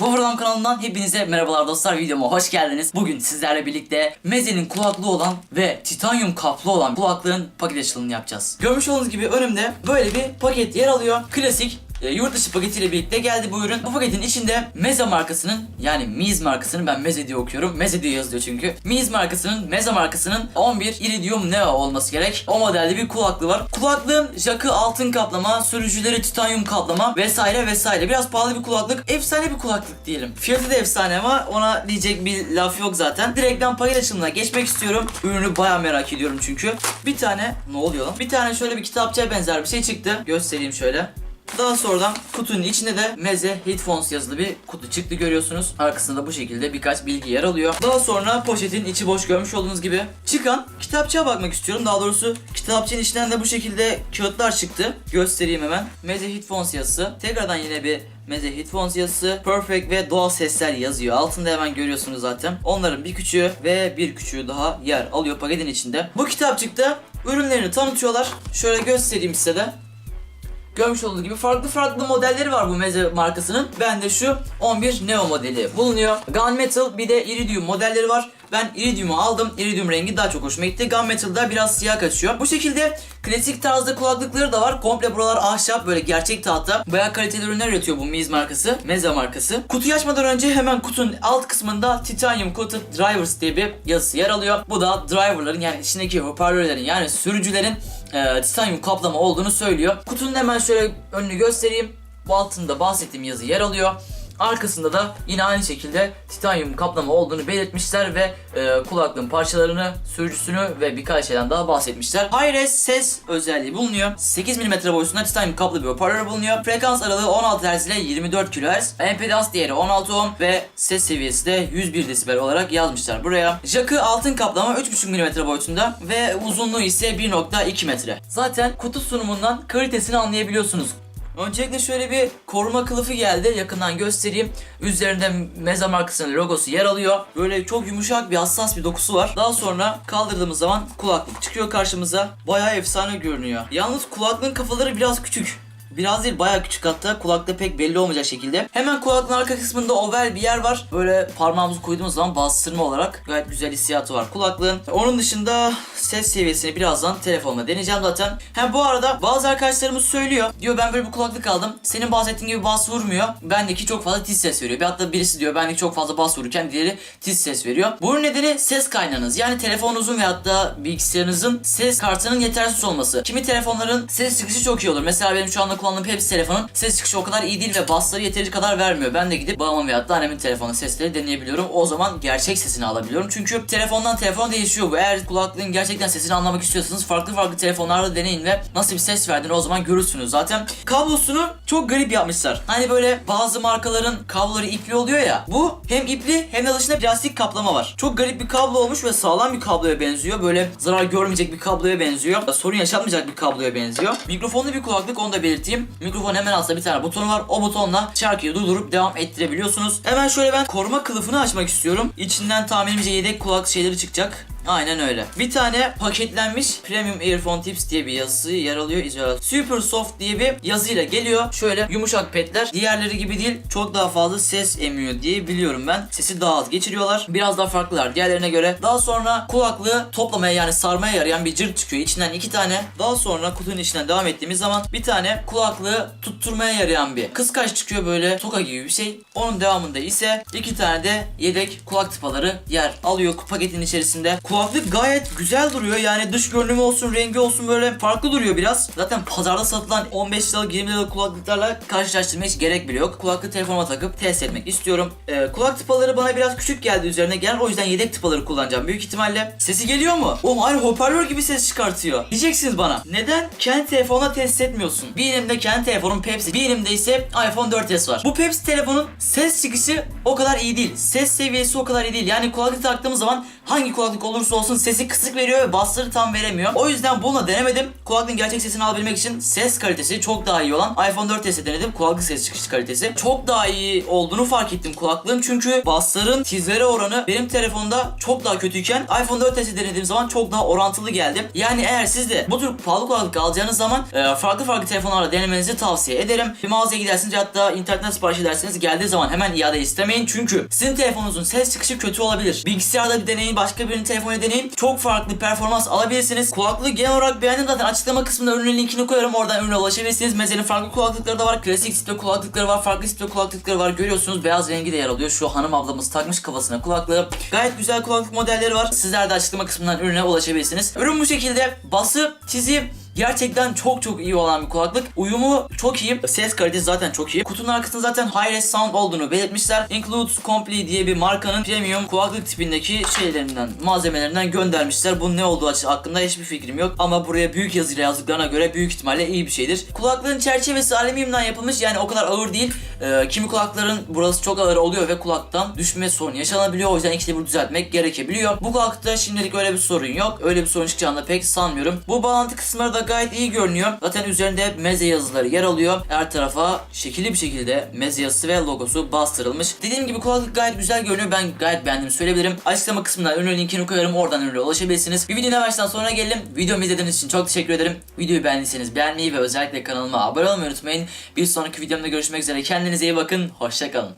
Bufferdom kanalından hepinize merhabalar dostlar videoma hoş geldiniz. Bugün sizlerle birlikte Meze'nin kulaklığı olan ve titanyum kaplı olan kulaklığın paket açılımını yapacağız. Görmüş olduğunuz gibi önümde böyle bir paket yer alıyor. Klasik e, yurt dışı paketiyle birlikte geldi bu ürün. Bu paketin içinde Meza markasının yani Miz markasının ben Meze diye okuyorum. Meze diye yazılıyor çünkü. Miz markasının Meza markasının 11 Iridium Neo olması gerek. O modelde bir kulaklığı var. Kulaklığın jakı altın kaplama, sürücüleri titanyum kaplama vesaire vesaire. Biraz pahalı bir kulaklık. Efsane bir kulaklık diyelim. Fiyatı da efsane ama ona diyecek bir laf yok zaten. Direkt ben paket açılımına geçmek istiyorum. Ürünü baya merak ediyorum çünkü. Bir tane ne oluyor lan? Bir tane şöyle bir kitapçıya benzer bir şey çıktı. Göstereyim şöyle. Daha sonradan kutunun içinde de Meze Headphones yazılı bir kutu çıktı görüyorsunuz. Arkasında bu şekilde birkaç bilgi yer alıyor. Daha sonra poşetin içi boş görmüş olduğunuz gibi. Çıkan kitapçıya bakmak istiyorum. Daha doğrusu kitapçının içinden de bu şekilde kağıtlar çıktı. Göstereyim hemen. Meze Headphones yazısı. Tekrardan yine bir Meze Headphones yazısı. Perfect ve doğal sesler yazıyor. Altında hemen görüyorsunuz zaten. Onların bir küçüğü ve bir küçüğü daha yer alıyor paketin içinde. Bu kitapçıkta ürünlerini tanıtıyorlar. Şöyle göstereyim size de. Görmüş olduğunuz gibi farklı farklı modelleri var bu Meze markasının. Ben de şu 11 Neo modeli bulunuyor. Gunmetal bir de Iridium modelleri var. Ben Iridium'u aldım. Iridium rengi daha çok hoşuma gitti. Gunmetal'da biraz siyah kaçıyor. Bu şekilde klasik tarzda kulaklıkları da var. Komple buralar ahşap böyle gerçek tahta. Bayağı kaliteli ürünler üretiyor bu Miz markası. Meze markası. Kutuyu açmadan önce hemen kutunun alt kısmında Titanium Coated Drivers diye bir yazısı yer alıyor. Bu da driverların yani içindeki hoparlörlerin yani sürücülerin e, titanyum kaplama olduğunu söylüyor. Kutunun hemen şöyle önünü göstereyim. Bu altında bahsettiğim yazı yer alıyor. Arkasında da yine aynı şekilde titanyum kaplama olduğunu belirtmişler ve e, kulaklığın parçalarını, sürücüsünü ve birkaç şeyden daha bahsetmişler. Hi-Res ses özelliği bulunuyor. 8 mm boyutunda titanyum kaplı bir hoparlör bulunuyor. Frekans aralığı 16 Hz ile 24 kHz. Empedans değeri 16 ohm ve ses seviyesi de 101 desibel olarak yazmışlar buraya. Jack'ı altın kaplama 3,5 mm boyutunda ve uzunluğu ise 1.2 metre. Zaten kutu sunumundan kalitesini anlayabiliyorsunuz. Öncelikle şöyle bir koruma kılıfı geldi. Yakından göstereyim. Üzerinde Meza markasının logosu yer alıyor. Böyle çok yumuşak bir hassas bir dokusu var. Daha sonra kaldırdığımız zaman kulaklık çıkıyor karşımıza. Bayağı efsane görünüyor. Yalnız kulaklığın kafaları biraz küçük. Biraz değil bayağı küçük hatta kulakta pek belli olmayacak şekilde. Hemen kulaklığın arka kısmında oval bir yer var. Böyle parmağımızı koyduğumuz zaman bastırma olarak gayet güzel hissiyatı var kulaklığın. Onun dışında ses seviyesini birazdan telefonla deneyeceğim zaten. Hem bu arada bazı arkadaşlarımız söylüyor. Diyor ben böyle bir kulaklık aldım. Senin bahsettiğin gibi bas vurmuyor. Bendeki çok fazla tiz ses veriyor. Bir hatta birisi diyor bendeki çok fazla bas vururken diğeri tiz ses veriyor. Bunun nedeni ses kaynağınız. Yani telefonunuzun ve hatta bilgisayarınızın ses kartının yetersiz olması. Kimi telefonların ses çıkışı çok iyi olur. Mesela benim şu anda kullandığım hepsi telefonun ses çıkışı o kadar iyi değil ve basları yeterince kadar vermiyor. Ben de gidip babamın veyahut da annemin telefonu sesleri deneyebiliyorum. O zaman gerçek sesini alabiliyorum. Çünkü telefondan telefona değişiyor bu. Eğer kulaklığın gerçekten sesini anlamak istiyorsanız farklı farklı telefonlarda deneyin ve nasıl bir ses verdiğini o zaman görürsünüz. Zaten kablosunu çok garip yapmışlar. Hani böyle bazı markaların kabloları ipli oluyor ya. Bu hem ipli hem de dışında plastik kaplama var. Çok garip bir kablo olmuş ve sağlam bir kabloya benziyor. Böyle zarar görmeyecek bir kabloya benziyor. Sorun yaşatmayacak bir kabloya benziyor. Mikrofonlu bir kulaklık onu da belirteyim. Mikrofon hemen altta bir tane butonu var. O butonla şarkıyı durdurup devam ettirebiliyorsunuz. Hemen şöyle ben koruma kılıfını açmak istiyorum. İçinden tahminimce yedek kulak şeyleri çıkacak. Aynen öyle. Bir tane paketlenmiş Premium Earphone Tips diye bir yazısı yer alıyor. İzolat. Super Soft diye bir yazıyla geliyor. Şöyle yumuşak petler. Diğerleri gibi değil. Çok daha fazla ses emiyor diye biliyorum ben. Sesi daha az geçiriyorlar. Biraz daha farklılar diğerlerine göre. Daha sonra kulaklığı toplamaya yani sarmaya yarayan bir cırt çıkıyor. İçinden iki tane. Daha sonra kutunun içinden devam ettiğimiz zaman bir tane kulaklığı tutturmaya yarayan bir kıskaç çıkıyor böyle toka gibi bir şey. Onun devamında ise iki tane de yedek kulak tıpaları yer alıyor paketin içerisinde. Kulaklık gayet güzel duruyor. Yani dış görünümü olsun, rengi olsun böyle farklı duruyor biraz. Zaten pazarda satılan 15 liralık 20 liralık kulaklıklarla karşılaştırmaya hiç gerek bile yok. Kulaklığı telefonuma takıp test etmek istiyorum. Ee, kulak tıpaları bana biraz küçük geldi üzerine gelen. O yüzden yedek tıpaları kullanacağım büyük ihtimalle. Sesi geliyor mu? Oğlum aynı hoparlör gibi ses çıkartıyor. Diyeceksiniz bana. Neden kendi telefonuna test etmiyorsun? Bir elimde kendi telefonum Pepsi. Bir elimde ise iPhone 4S var. Bu Pepsi telefonun ses çıkışı o kadar iyi değil. Ses seviyesi o kadar iyi değil. Yani kulaklık taktığımız zaman hangi kulaklık olursa olursa olsun sesi kısık veriyor ve bastırı tam veremiyor. O yüzden bununla denemedim. Kulaklığın gerçek sesini alabilmek için ses kalitesi çok daha iyi olan iPhone 4S'e denedim. Kulaklık ses çıkış kalitesi. Çok daha iyi olduğunu fark ettim kulaklığın. Çünkü bassların tizlere oranı benim telefonda çok daha kötüyken iPhone 4S'e denediğim zaman çok daha orantılı geldi. Yani eğer siz de bu tür pahalı kulaklık alacağınız zaman e, farklı farklı telefonlarla denemenizi tavsiye ederim. Bir mağazaya gidersiniz da internetten sipariş edersiniz. Geldiği zaman hemen iade istemeyin. Çünkü sizin telefonunuzun ses çıkışı kötü olabilir. Bilgisayarda bir deneyin, başka birinin telefonuyla deneyin. Çok farklı performans alabilirsiniz. Kulaklığı genel olarak beğendim zaten. Açıklama kısmında ürünün linkini koyarım. Oradan ürüne ulaşabilirsiniz. Meze'nin farklı kulaklıkları da var. Klasik stil kulaklıkları var. Farklı stil kulaklıkları var. Görüyorsunuz beyaz rengi de yer alıyor. Şu hanım ablamız takmış kafasına kulaklığı. Gayet güzel kulaklık modelleri var. Sizler de açıklama kısmından ürüne ulaşabilirsiniz. Ürün bu şekilde. Bası, çizi, Gerçekten çok çok iyi olan bir kulaklık. Uyumu çok iyi. Ses kalitesi zaten çok iyi. Kutunun arkasında zaten Hi-Res Sound olduğunu belirtmişler. Includes Complete diye bir markanın premium kulaklık tipindeki şeylerinden, malzemelerinden göndermişler. Bunun ne olduğu hakkında hiçbir fikrim yok. Ama buraya büyük yazıyla yazdıklarına göre büyük ihtimalle iyi bir şeydir. Kulaklığın çerçevesi alüminyumdan yapılmış. Yani o kadar ağır değil. Ee, kimi kulakların burası çok ağır oluyor ve kulaktan düşme sorunu yaşanabiliyor. O yüzden ikide bir düzeltmek gerekebiliyor. Bu kulaklıkta şimdilik öyle bir sorun yok. Öyle bir sorun çıkacağını da pek sanmıyorum. Bu bağlantı kısımları da gayet iyi görünüyor. Zaten üzerinde meze yazıları yer alıyor. Her tarafa şekilli bir şekilde meze yazısı ve logosu bastırılmış. Dediğim gibi kulaklık gayet güzel görünüyor. Ben gayet beğendiğimi söyleyebilirim. Açıklama kısmına ürünün linkini koyarım. Oradan ürüne ulaşabilirsiniz. Bir videonun baştan sonra gelelim. Videomu izlediğiniz için çok teşekkür ederim. Videoyu beğendiyseniz beğenmeyi ve özellikle kanalıma abone olmayı unutmayın. Bir sonraki videomda görüşmek üzere. Kendinize iyi bakın. Hoşçakalın.